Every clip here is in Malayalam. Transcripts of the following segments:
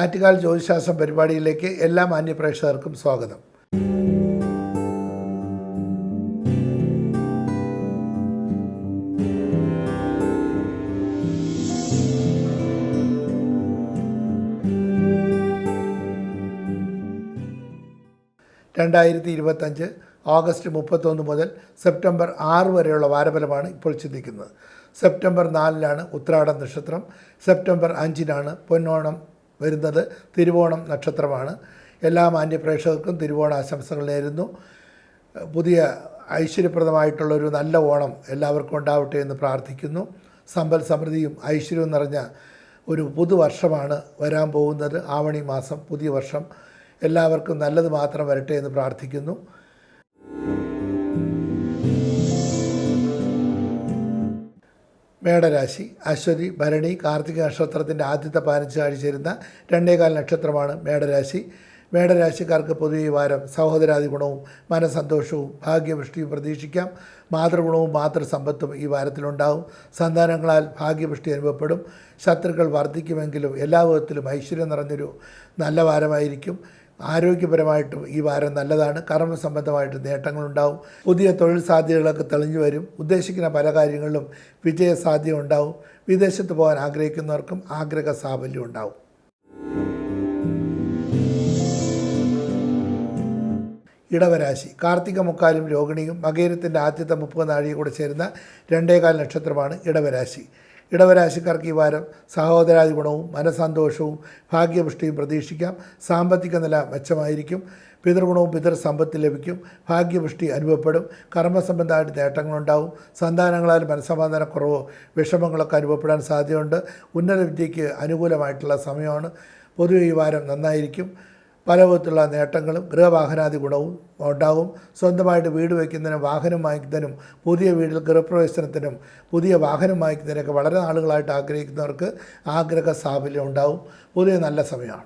ആറ്റുകാൽ ജ്യോതിശാസ്ത്രം പരിപാടിയിലേക്ക് എല്ലാ മാന്യപ്രേക്ഷകർക്കും സ്വാഗതം. രണ്ടായിരത്തി ഇരുപത്തഞ്ച് ഓഗസ്റ്റ് മുപ്പത്തൊന്ന് മുതൽ സെപ്റ്റംബർ ആറ് വരെയുള്ള വാരഫലമാണ് ഇപ്പോൾ ചിന്തിക്കുന്നത്. സെപ്റ്റംബർ നാലിനാണ് ഉത്രാടം നക്ഷത്രം. സെപ്റ്റംബർ അഞ്ചിനാണ് പൊന്നോണം വരുന്നത്. തിരുവോണം നക്ഷത്രമാണ്. എല്ലാ മാന്യപ്രേക്ഷകർക്കും തിരുവോണ ആശംസകൾ നേരുന്നു. പുതിയ ഐശ്വര്യപ്രദമായിട്ടുള്ളൊരു നല്ല ഓണം എല്ലാവർക്കും ഉണ്ടാവട്ടെ എന്ന് പ്രാർത്ഥിക്കുന്നു. സമ്പൽ സമൃദ്ധിയും ഐശ്വര്യവും നിറഞ്ഞ ഒരു പുതുവർഷമാണ് വരാൻ പോകുന്നത്. ആവണി മാസം പുതിയ വർഷം. എല്ലാവർക്കും നല്ലത് മാത്രം വരട്ടെ എന്ന് പ്രാർത്ഥിക്കുന്നു. മേടരാശി അശ്വതി ഭരണി കാർത്തിക നക്ഷത്രത്തിന്റെ ആദ്യത്തെ പതിനഞ്ച് ആഴ്ച ചേരുന്ന രണ്ടേകാൽ നക്ഷത്രമാണ് മേടരാശി. മേടരാശിക്കാർക്ക് പൊതുവെ വാരം സഹോദരാദി ഗുണവും മനസന്തോഷവും ഭാഗ്യവൃഷ്ടിയും പ്രതീക്ഷിക്കാം. മാതൃഗുണവും മാതൃസമ്പത്തും ഈ വാരത്തിലുണ്ടാവും. സന്താനങ്ങളാൽ ഭാഗ്യവൃഷ്ടി അനുഭവപ്പെടും. ശത്രുക്കൾ വർദ്ധിക്കുമെങ്കിലും എല്ലാ വിധത്തിലും ഐശ്വര്യം നിറഞ്ഞൊരു നല്ല വാരമായിരിക്കും. ആരോഗ്യപരമായിട്ടും ഈ വാരം നല്ലതാണ്. കർമ്മ സംബന്ധമായിട്ട് നേട്ടങ്ങളുണ്ടാവും. പുതിയ തൊഴിൽ സാധ്യതകളൊക്കെ തെളിഞ്ഞു വരും. ഉദ്ദേശിക്കുന്ന പല കാര്യങ്ങളിലും വിജയ സാധ്യത ഉണ്ടാവും വിദേശത്ത് പോകാൻ ആഗ്രഹിക്കുന്നവർക്കും ആഗ്രഹ സാഫല്യം ഉണ്ടാവും. ഇടവരാശി. കാർത്തിക മുക്കാലും രോഹിണിയും മകേരത്തിന്റെ ആദ്യത്തെ മുപ്പത് നാഴിക കൂടെ ചേരുന്ന രണ്ടേകാൽ നക്ഷത്രമാണ് ഇടവരാശി. ഇടവരാശിക്കാർക്ക് ഈ വാരം സഹോദരാദി ഗുണവും മനസന്തോഷവും ഭാഗ്യപുഷ്ടിയും പ്രതീക്ഷിക്കാം. സാമ്പത്തിക നില മെച്ചമായിരിക്കും. പിതൃഗുണവും പിതൃ സമ്പത്ത് ലഭിക്കും. ഭാഗ്യപുഷ്ടി അനുഭവപ്പെടും. കർമ്മസംബന്ധമായിട്ട് നേട്ടങ്ങളുണ്ടാവും. സന്താനങ്ങളാൽ മനസ്സമാധാനക്കുറവോ വിഷമങ്ങളൊക്കെ അനുഭവപ്പെടാൻ സാധ്യതയുണ്ട്. ഉന്നത വിദ്യയ്ക്ക് അനുകൂലമായിട്ടുള്ള സമയമാണ്. പൊതുവെ ഈ വാരം നന്നായിരിക്കും. പല വിധത്തിലുള്ള നേട്ടങ്ങളും ഗൃഹവാഹനാദി ഗുണവും ഉണ്ടാവും. സ്വന്തമായിട്ട് വീട് വയ്ക്കുന്നതിനും വാഹനം വാങ്ങിക്കുന്നതിനും പുതിയ വീട്ടിൽ ഗൃഹപ്രവേശനത്തിനും പുതിയ വാഹനം വാങ്ങിക്കുന്നതിനൊക്കെ വളരെ നാളുകളായിട്ട് ആഗ്രഹിക്കുന്നവർക്ക് ആഗ്രഹ സാഫല്യം ഉണ്ടാവും. പുതിയ നല്ല സമയമാണ്.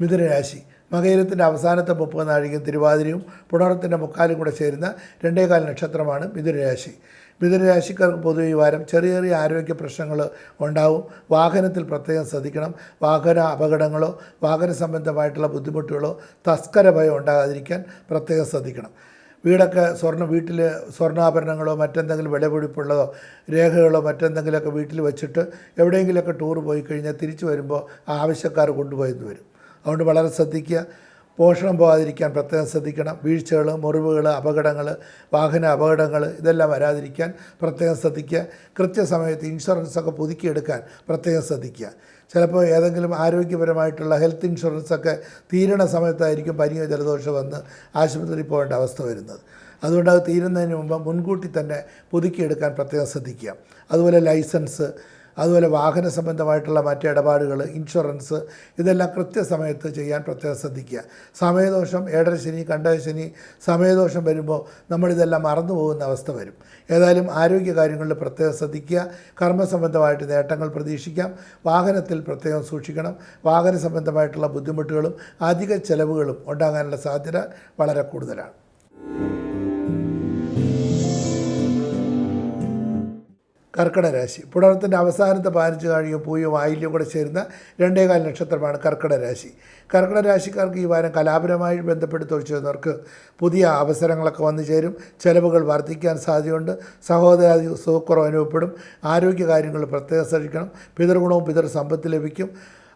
മിഥുനരാശി. മകയിരത്തിന്റെ അവസാനത്തെ മുപ്പത് നാഴികയും തിരുവാതിരയും പുണർത്തിന്റെ മുക്കാലും കൂടെ ചേരുന്ന രണ്ടേകാല നക്ഷത്രമാണ് മിഥുനരാശി. മിഥുനരാശിക്കാർക്ക് പൊതുവെ ഈ വാരം ചെറിയ ചെറിയ ആരോഗ്യ പ്രശ്നങ്ങൾ ഉണ്ടാവും. വാഹനത്തിൽ പ്രത്യേകം ശ്രദ്ധിക്കണം. വാഹന അപകടങ്ങളോ വാഹന സംബന്ധമായിട്ടുള്ള ബുദ്ധിമുട്ടുകളോ തസ്കര ഭയം ഉണ്ടാകാതിരിക്കാൻ പ്രത്യേകം ശ്രദ്ധിക്കണം. വീടൊക്കെ സ്വർണ വീട്ടിൽ സ്വർണാഭരണങ്ങളോ മറ്റെന്തെങ്കിലും വിലപിടിപ്പുള്ളതോ രേഖകളോ മറ്റെന്തെങ്കിലുമൊക്കെ വീട്ടിൽ വെച്ചിട്ട് എവിടെയെങ്കിലുമൊക്കെ ടൂർ പോയി കഴിഞ്ഞാൽ തിരിച്ചു വരുമ്പോൾ ആവശ്യക്കാർ കൊണ്ടുപോയെന്ന് വരും. അതുകൊണ്ട് വളരെ ശ്രദ്ധിക്കുക. പോഷണം പോകാതിരിക്കാൻ പ്രത്യേകം ശ്രദ്ധിക്കണം. വീഴ്ചകൾ മുറിവുകൾ അപകടങ്ങൾ വാഹന അപകടങ്ങൾ ഇതെല്ലാം വരാതിരിക്കാൻ പ്രത്യേകം ശ്രദ്ധിക്കുക. കൃത്യസമയത്ത് ഇൻഷുറൻസൊക്കെ പുതുക്കിയെടുക്കാൻ പ്രത്യേകം ശ്രദ്ധിക്കുക. ചിലപ്പോൾ ഏതെങ്കിലും ആരോഗ്യപരമായിട്ടുള്ള ഹെൽത്ത് ഇൻഷുറൻസൊക്കെ തീരണ സമയത്തായിരിക്കും പനിയോ ജലദോഷം വന്ന് ആശുപത്രിയിൽ പോകേണ്ട അവസ്ഥ വരുന്നത്. അതുകൊണ്ട് അത് തീരുന്നതിന് മുമ്പ് മുൻകൂട്ടി തന്നെ പുതുക്കിയെടുക്കാൻ പ്രത്യേകം ശ്രദ്ധിക്കുക. അതുപോലെ ലൈസൻസ് അതുപോലെ വാഹന സംബന്ധമായിട്ടുള്ള മറ്റ് ഇടപാടുകൾ ഇൻഷുറൻസ് ഇതെല്ലാം കൃത്യസമയത്ത് ചെയ്യാൻ പ്രത്യേകം ശ്രദ്ധിക്കുക. സമയദോഷം ഏഴര ശനി കണ്ടര ശനി സമയദോഷം വരുമ്പോൾ നമ്മളിതെല്ലാം മറന്നു പോകുന്ന അവസ്ഥ വരും. ഏതായാലും ആരോഗ്യ കാര്യങ്ങളിൽ പ്രത്യേകം ശ്രദ്ധിക്കുക. കർമ്മ സംബന്ധമായിട്ട് നേട്ടങ്ങൾ പ്രതീക്ഷിക്കാം. വാഹനത്തിൽ പ്രത്യേകം സൂക്ഷിക്കണം. വാഹന സംബന്ധമായിട്ടുള്ള ബുദ്ധിമുട്ടുകളും അധിക ചെലവുകളും ഉണ്ടാകാനുള്ള സാധ്യത വളരെ കൂടുതലാണ്. കർക്കിടക രാശി. പുണർത്തിന്റെ അവസാനത്തെ പതിനഞ്ച് കാഴിയും പൂയും ആയില്യം കൂടെ ചേരുന്ന രണ്ടേകാൽ നക്ഷത്രമാണ് കർക്കിടക രാശി. രാശിക്കാർക്ക് ഈ വാരം കലാപരമായി ബന്ധപ്പെട്ട് തൊഴിൽ ചെയ്യുന്നവർക്ക് പുതിയ അവസരങ്ങളൊക്കെ വന്നു ചേരും. ചിലവുകൾ വർദ്ധിക്കാൻ സാധ്യതയുണ്ട്. സഹോദരാദി സുഖക്കുറവ് അനുഭവപ്പെടും. ആരോഗ്യ കാര്യങ്ങൾ പ്രത്യേകം ശ്രദ്ധിക്കണം. പിതൃഗുണവും പിതൃ സമ്പത്ത് ലഭിക്കും.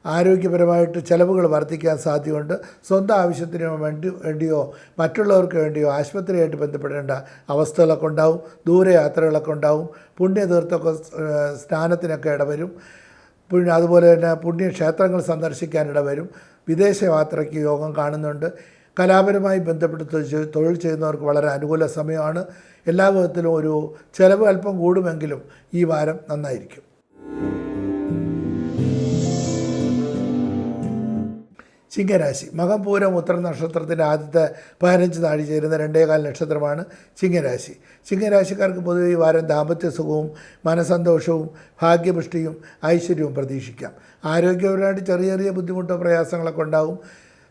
ആരോഗ്യപരമായിട്ട് ചിലവുകൾ വർദ്ധിക്കാൻ സാധ്യതയുണ്ട്. സ്വന്തം ആവശ്യത്തിന് വേണ്ടി വേണ്ടിയോ മറ്റുള്ളവർക്ക് വേണ്ടിയോ ആശുപത്രിയായിട്ട് ബന്ധപ്പെടേണ്ട അവസ്ഥകളൊക്കെ ഉണ്ടാവും. ദൂരയാത്രകളൊക്കെ ഉണ്ടാവും. പുണ്യതീർത്ഥമൊക്കെ സ്നാനത്തിനൊക്കെ ഇടവരും. പിന്നെ അതുപോലെ തന്നെ പുണ്യക്ഷേത്രങ്ങൾ സന്ദർശിക്കാൻ ഇടവരും. വിദേശ യാത്രയ്ക്ക് യോഗം കാണുന്നുണ്ട്. കലാപരമായി ബന്ധപ്പെട്ട് തൊഴിൽ ചെയ്യുന്നവർക്ക് വളരെ അനുകൂല സമയമാണ്. എല്ലാ വിധത്തിലും ഒരു ചിലവ് അല്പം കൂടുമെങ്കിലും ഈ വാരം നന്നായിരിക്കും. ചിങ്ങരാശി. മകംപൂരം ഉത്തര നക്ഷത്രത്തിന്റെ ആദ്യത്തെ പതിനഞ്ച് നാഴി ചേരുന്ന രണ്ടേകാൽ നക്ഷത്രമാണ് ചിങ്ങരാശി. ചിങ്ങരാശിക്കാർക്ക് പൊതുവെ ഈ വാരം ദാമ്പത്യ സുഖവും മനസന്തോഷവും ഭാഗ്യപുഷ്ടിയും ഐശ്വര്യവും പ്രതീക്ഷിക്കാം. ആരോഗ്യപരമായിട്ട് ചെറിയ ചെറിയ ബുദ്ധിമുട്ടോ പ്രയാസങ്ങളൊക്കെ ഉണ്ടാകും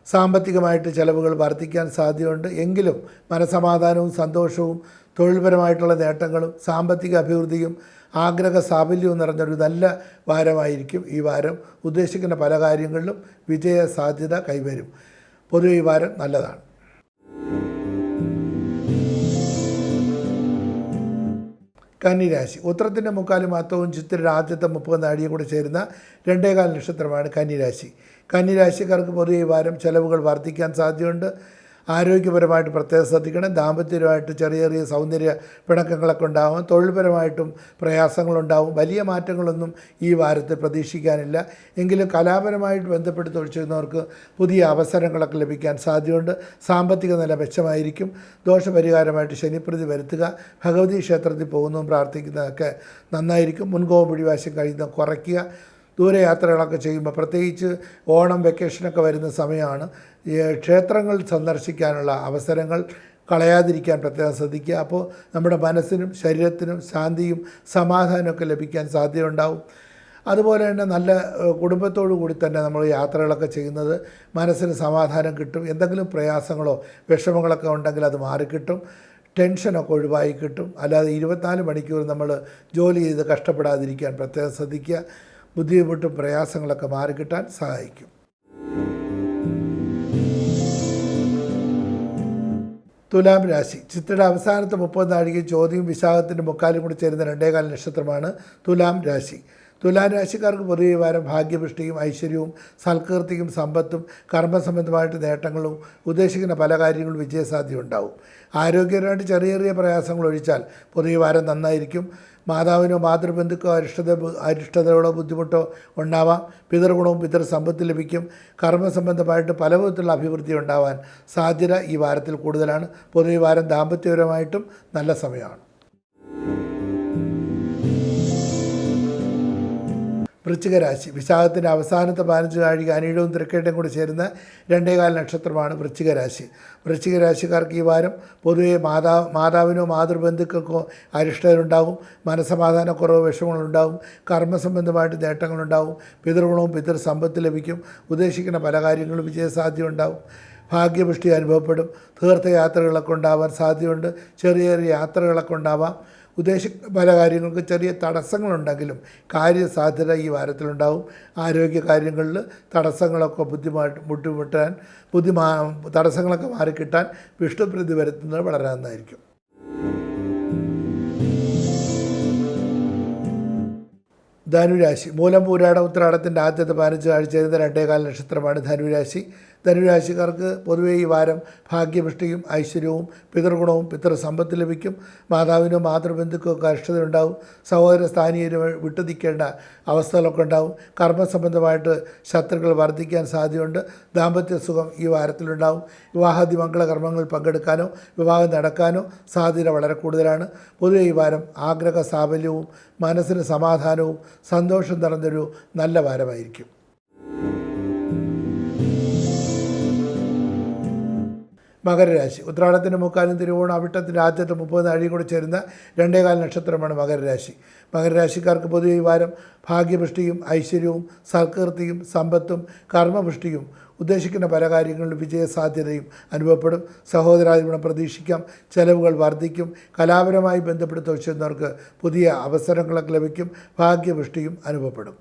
സാമ്പത്തികമായിട്ട് ചിലവുകൾ വർദ്ധിക്കാൻ സാധ്യതയുണ്ട്. എങ്കിലും മനസമാധാനവും സന്തോഷവും തൊഴിൽപരമായിട്ടുള്ള നേട്ടങ്ങളും സാമ്പത്തിക അഭിവൃദ്ധിയും ആഗ്രഹ സാഫല്യവും നിറഞ്ഞൊരു നല്ല വാരമായിരിക്കും ഈ വാരം. ഉദ്ദേശിക്കുന്ന പല കാര്യങ്ങളിലും വിജയ സാധ്യത കൈവരും. പൊതുവെ ഈ വാരം നല്ലതാണ്. കന്നിരാശി. ഉത്തരത്തിന്റെ മുക്കാലും അത്തവും ചിത്തിരയുടെ ആദ്യത്തെ മുപ്പത് നാഴിയും കൂടി ചേരുന്ന രണ്ടേകാൽ നക്ഷത്രമാണ് കന്നിരാശി. കന്നിരാശിക്കാർക്ക് പൊതുവെ ഈ വാരം ചെലവുകൾ വർദ്ധിക്കാൻ സാധ്യതയുണ്ട്. ആരോഗ്യപരമായിട്ട് പ്രത്യേകം ശ്രദ്ധിക്കണം. ദാമ്പത്യപരമായിട്ട് ചെറിയ ചെറിയ സൗന്ദര്യ പിണക്കങ്ങളൊക്കെ ഉണ്ടാകും തൊഴിൽപരമായിട്ടും പ്രയാസങ്ങളുണ്ടാവും. വലിയ മാറ്റങ്ങളൊന്നും ഈ വാരത്തിൽ പ്രതീക്ഷിക്കാനില്ല. എങ്കിലും കലാപരമായിട്ട് ബന്ധപ്പെട്ട് തൊഴിൽ ചെയ്യുന്നവർക്ക് പുതിയ അവസരങ്ങളൊക്കെ ലഭിക്കാൻ സാധ്യതയുണ്ട്. സാമ്പത്തിക നില മെച്ചമായിരിക്കും. ദോഷപരിഹാരമായിട്ട് ശനിപ്രതി വരുത്തുക. ഭഗവതി ക്ഷേത്രത്തിൽ പോകുന്നതും പ്രാർത്ഥിക്കുന്നതൊക്കെ നന്നായിരിക്കും. മുൻകോപം പിടിവാശം കഴിയുന്ന കുറയ്ക്കുക. ദൂരയാത്രകളൊക്കെ ചെയ്യുമ്പോൾ പ്രത്യേകിച്ച് ഓണം വെക്കേഷനൊക്കെ വരുന്ന സമയമാണ്. ക്ഷേത്രങ്ങൾ സന്ദർശിക്കാനുള്ള അവസരങ്ങൾ കളയാതിരിക്കാൻ പ്രത്യേകം ശ്രദ്ധിക്കുക. അപ്പോൾ നമ്മുടെ മനസ്സിനും ശരീരത്തിനും ശാന്തിയും സമാധാനമൊക്കെ ലഭിക്കാൻ സാധ്യതയുണ്ടാവും. അതുപോലെ തന്നെ നല്ല കുടുംബത്തോടു കൂടി തന്നെ നമ്മൾ യാത്രകളൊക്കെ ചെയ്യുന്നത് മനസ്സിന് സമാധാനം കിട്ടും. എന്തെങ്കിലും പ്രയാസങ്ങളോ വിഷമങ്ങളൊക്കെ ഉണ്ടെങ്കിൽ അത് മാറിക്കിട്ടും. ടെൻഷനൊക്കെ ഒഴിവായി കിട്ടും. അല്ലാതെ ഇരുപത്തിനാല് മണിക്കൂർ നമ്മൾ ജോലി ചെയ്ത് കഷ്ടപ്പെടാതിരിക്കാൻ പ്രത്യേകം ശ്രദ്ധിക്കുക. ബുദ്ധിമുട്ടും പ്രയാസങ്ങളൊക്കെ മാറിക്കിട്ടാൻ സഹായിക്കും. തുലാം രാശി. ചിത്രയുടെ അവസാനത്തെ മുപ്പത് നാഴിക ചോദ്യവും വിശാഖത്തിന്റെ മുക്കാലും കൂടി ചേരുന്ന രണ്ടേകാല നക്ഷത്രമാണ് തുലാം രാശി. തുലാം രാശിക്കാർക്ക് പൊതുവെ വാരം ഭാഗ്യപുഷ്ടിയും ഐശ്വര്യവും സൽകീർത്തിയും സമ്പത്തും കർമ്മസംബന്ധമായിട്ട് നേട്ടങ്ങളും ഉദ്ദേശിക്കുന്ന പല കാര്യങ്ങളും വിജയസാധ്യത ഉണ്ടാവും ആരോഗ്യപരമായിട്ട് ചെറിയ ചെറിയ പ്രയാസങ്ങൾ ഒഴിച്ചാൽ പൊതുവെ വാരം നന്നായിരിക്കും. മാതാവിനോ മാതൃബന്ധുക്കോ അരിഷ്ടത അരിഷ്ടതയോടോ ബുദ്ധിമുട്ടോ ഉണ്ടാവാം. പിതൃഗുണവും പിതൃ സമ്പത്ത് ലഭിക്കും. കർമ്മസംബന്ധമായിട്ട് പല വിധത്തിലുള്ള അഭിവൃദ്ധി ഉണ്ടാവാൻ സാധ്യത ഈ വാരത്തിൽ കൂടുതലാണ്. പൊതുവെ വാരം ദാമ്പത്യപരമായിട്ടും നല്ല സമയമാണ്. വൃശ്ചികരാശി. വിശാഖത്തിന്റെ അവസാനത്തെ പതിനഞ്ച് നാഴിക അനീഴവും തിരക്കേട്ടയും കൂടി ചേരുന്ന രണ്ടേകാൽ നക്ഷത്രമാണ് വൃശ്ചികരാശി. വൃശ്ചികരാശിക്കാർക്ക് ഈ വാരം പൊതുവെ മാതാ മാതാവിനോ മാതൃബന്ധുക്കൾക്കോ അരിഷ്ടതരുണ്ടാകും മനസമാധാനക്കുറവ് വിഷമങ്ങളുണ്ടാകും. കർമ്മസംബന്ധമായിട്ട് നേട്ടങ്ങളുണ്ടാകും. പിതൃഗുണവും പിതൃ സമ്പത്ത് ലഭിക്കും. ഉദ്ദേശിക്കുന്ന പല കാര്യങ്ങളും വിജയസാധ്യത ഉണ്ടാവും ഭാഗ്യപുഷ്ടി അനുഭവപ്പെടും. തീർത്ഥയാത്രകളൊക്കെ ഉണ്ടാവാൻ സാധ്യതയുണ്ട്. ചെറിയ ചെറിയ യാത്രകളൊക്കെ ഉണ്ടാവാം. ഉദ്ദേശിക്കുന്ന പല കാര്യങ്ങൾക്ക് ചെറിയ തടസ്സങ്ങളുണ്ടെങ്കിലും കാര്യസാധ്യത ഈ വാരത്തിലുണ്ടാവും. ആരോഗ്യ കാര്യങ്ങളിൽ തടസ്സങ്ങളൊക്കെ ബുദ്ധിമുട്ട് ബുദ്ധിമുട്ടാൻ ബുദ്ധിമാ തടസ്സങ്ങളൊക്കെ മാറിക്കിട്ടാൻ വിഷ്ണുപ്രീതി വരുത്തുന്നത് വളരെ നന്നായിരിക്കും. ധനുരാശി. മൂലം പൂരാട ഉത്രാടത്തിന്റെ ആദ്യത്തെ പതിനഞ്ച് ആഴ്ച രണ്ടേകാല നക്ഷത്രമാണ് ധനുരാശി. ധനുരാശിക്കാർക്ക് പൊതുവേ ഈ വാരം ഭാഗ്യപുഷ്ടിയും ഐശ്വര്യവും പിതൃഗുണവും പിതൃസമ്പത്ത് ലഭിക്കും. മാതാവിനോ മാതൃബന്ധുക്കോ അരിഷ്ടതയുണ്ടാവും സഹോദര സ്ഥാനീയരും വിട്ടു നിൽക്കേണ്ട അവസ്ഥകളൊക്കെ ഉണ്ടാവും. കർമ്മസംബന്ധമായിട്ട് ശത്രുക്കൾ വർദ്ധിക്കാൻ സാധ്യതയുണ്ട്. ദാമ്പത്യ സുഖം ഈ വാരത്തിലുണ്ടാവും. വിവാഹാദി മംഗളകർമ്മങ്ങളിൽ പങ്കെടുക്കാനോ വിവാഹം നടക്കാനോ സാധ്യത വളരെ കൂടുതലാണ്. പൊതുവെ ഈ വാരം ആഗ്രഹ സാഫല്യവും മനസ്സിന് സമാധാനവും സന്തോഷം നിറഞ്ഞൊരു നല്ല വാരമായിരിക്കും. മകരരാശി. ഉത്രാടത്തിന്റെ മുക്കാലും തിരുവോണം അവിട്ടത്തിന്റെ ആദ്യത്തെ മുപ്പത് നാഴിയും കൂടി ചേരുന്ന രണ്ടേകാൽ നക്ഷത്രമാണ് മകരരാശി. മകരരാശിക്കാർക്ക് പൊതുവെ ഈ വാരം ഭാഗ്യപുഷ്ടിയും ഐശ്വര്യവും സൽകീർത്തിയും സമ്പത്തും കർമ്മപുഷ്ടിയും ഉദ്ദേശിക്കുന്ന പല കാര്യങ്ങളിലും വിജയസാധ്യതയും അനുഭവപ്പെടും. സഹോദരാധിപണം പ്രതീക്ഷിക്കാം ചെലവുകൾ വർദ്ധിക്കും കലാപരമായി ബന്ധപ്പെട്ട് ചെയ്യുന്നവർക്ക് പുതിയ അവസരങ്ങളൊക്കെ ലഭിക്കും ഭാഗ്യപുഷ്ടിയും അനുഭവപ്പെടും.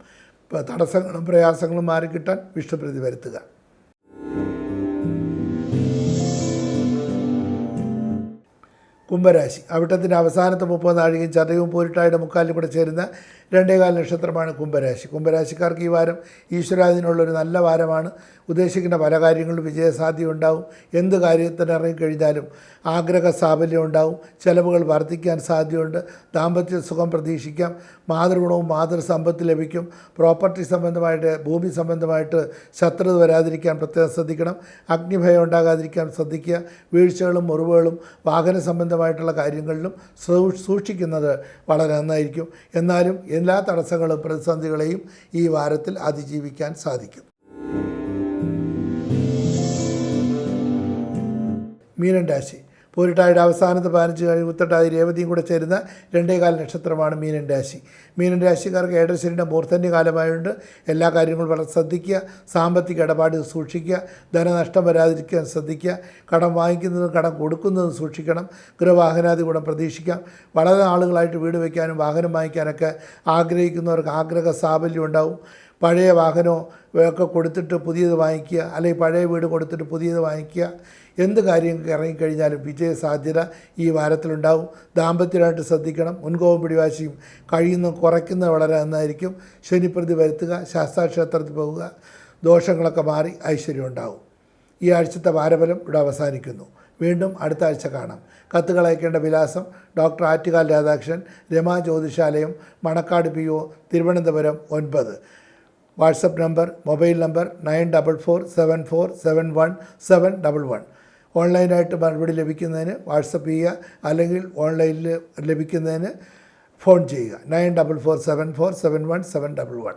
തടസ്സങ്ങളും പ്രയാസങ്ങളും മാറിക്കിട്ടാൻ വിഷ്ണുപ്രതി വരുത്തുക. കുംഭരാശി. അവിട്ടത്തിന്റെ അവസാനത്തെ മുപ്പത് നാഴികയും ചതയവും പോരിട്ടായുടെ മുക്കാലിൽ കൂടെ ചേരുന്ന രണ്ടേകാൽ നക്ഷത്രമാണ് കുംഭരാശി. കുംഭരാശിക്കാർക്ക് ഈ വാരം ഈശ്വരാധീനമുള്ളൊരു നല്ല വാരമാണ്. ഉദ്ദേശിക്കുന്ന പല കാര്യങ്ങളും വിജയസാധ്യത ഉണ്ടാവും. എന്ത് കാര്യത്തിന് ഇറങ്ങിക്കഴിഞ്ഞാലും ആഗ്രഹ സാഫല്യം ഉണ്ടാവും. ചെലവുകൾ വർദ്ധിക്കാൻ സാധ്യതയുണ്ട്. ദാമ്പത്യ സുഖം പ്രതീക്ഷിക്കാം. മാതൃഗുണവും മാതൃസമ്പത്ത് ലഭിക്കും. പ്രോപ്പർട്ടി സംബന്ധമായിട്ട് ഭൂമി സംബന്ധമായിട്ട് ശത്രുത വരാതിരിക്കാൻ പ്രത്യേകം ശ്രദ്ധിക്കണം. അഗ്നിഭയം ഉണ്ടാകാതിരിക്കാൻ ശ്രദ്ധിക്കുക. വീഴ്ചകളും മുറിവുകളും വാഹന സംബന്ധമായിട്ടുള്ള കാര്യങ്ങളിലും സൂക്ഷിക്കുന്നത് വളരെ നന്നായിരിക്കും. എന്നാലും എല്ലാ തടസ്സങ്ങളും പ്രതിസന്ധികളെയും ഈ വാരത്തിൽ അതിജീവിക്കാൻ സാധിക്കും. മീനൻ രാശി. പൂരിട്ടായുടെ അവസാനത്തെ പതിനഞ്ച് കഴിഞ്ഞ് ഉത്തട്ടാതി രേവതിയും കൂടെ ചേരുന്ന രണ്ടേകാല നക്ഷത്രമാണ് മീനൻ രാശി. മീനൻ രാശിക്കാർക്ക് ഏഴരശ്ശേരിയുടെ മൂർധന്യ കാലമായതുകൊണ്ട് എല്ലാ കാര്യങ്ങളും വളരെ ശ്രദ്ധിക്കുക. സാമ്പത്തിക ഇടപാട് സൂക്ഷിക്കുക. ധനനഷ്ടം വരാതിരിക്കാൻ ശ്രദ്ധിക്കുക. കടം വാങ്ങിക്കുന്നതും കടം കൊടുക്കുന്നതും സൂക്ഷിക്കണം. ഗൃഹവാഹനാദി ഗുണം പ്രതീക്ഷിക്കാം. വളരെ ആളുകളായിട്ട് വീട് വയ്ക്കാനും വാഹനം വാങ്ങിക്കാനൊക്കെ ആഗ്രഹിക്കുന്നവർക്ക് ആഗ്രഹ സാഫല്യം ഉണ്ടാവും. പഴയ വാഹനമോ ഒക്കെ കൊടുത്തിട്ട് പുതിയത് വാങ്ങിക്കുക അല്ലെങ്കിൽ പഴയ വീട് കൊടുത്തിട്ട് പുതിയത് വാങ്ങിക്കുക എന്ത് കാര്യം ഇറങ്ങിക്കഴിഞ്ഞാലും വിജയ സാധ്യത ഈ വാരത്തിലുണ്ടാവും. ദാമ്പത്യമായിട്ട് ശ്രദ്ധിക്കണം. മുൻകോപം പിടിവാശിയും കഴിയുന്ന കുറയ്ക്കുന്നത് വളരെ നന്നായിരിക്കും. ശനിപ്രതി വരുത്തുക ശാസ്താക്ഷേത്രത്തിൽ പോവുക ദോഷങ്ങളൊക്കെ മാറി ഐശ്വര്യം ഉണ്ടാവും. ഈ ആഴ്ചത്തെ വാരഫലം ഇവിടെ അവസാനിക്കുന്നു. വീണ്ടും അടുത്ത ആഴ്ച കാണാം. കത്തുകൾ അയക്കേണ്ട വിലാസം doctor Attukal Radhakrishnan Rama Jyothishalayam Manacaud P O Thiruvananthapuram ഒൻപത്. WhatsApp number mobile number nine double four seven four seven one seven double one. ഓൺലൈനായിട്ട് മറുപടി ലഭിക്കുന്നതിന് വാട്സപ്പ് ചെയ്യുക അല്ലെങ്കിൽ ഓൺലൈനിൽ ലഭിക്കുന്നതിന് ഫോൺ ചെയ്യുക. Nine double four seven four seven one seven double one.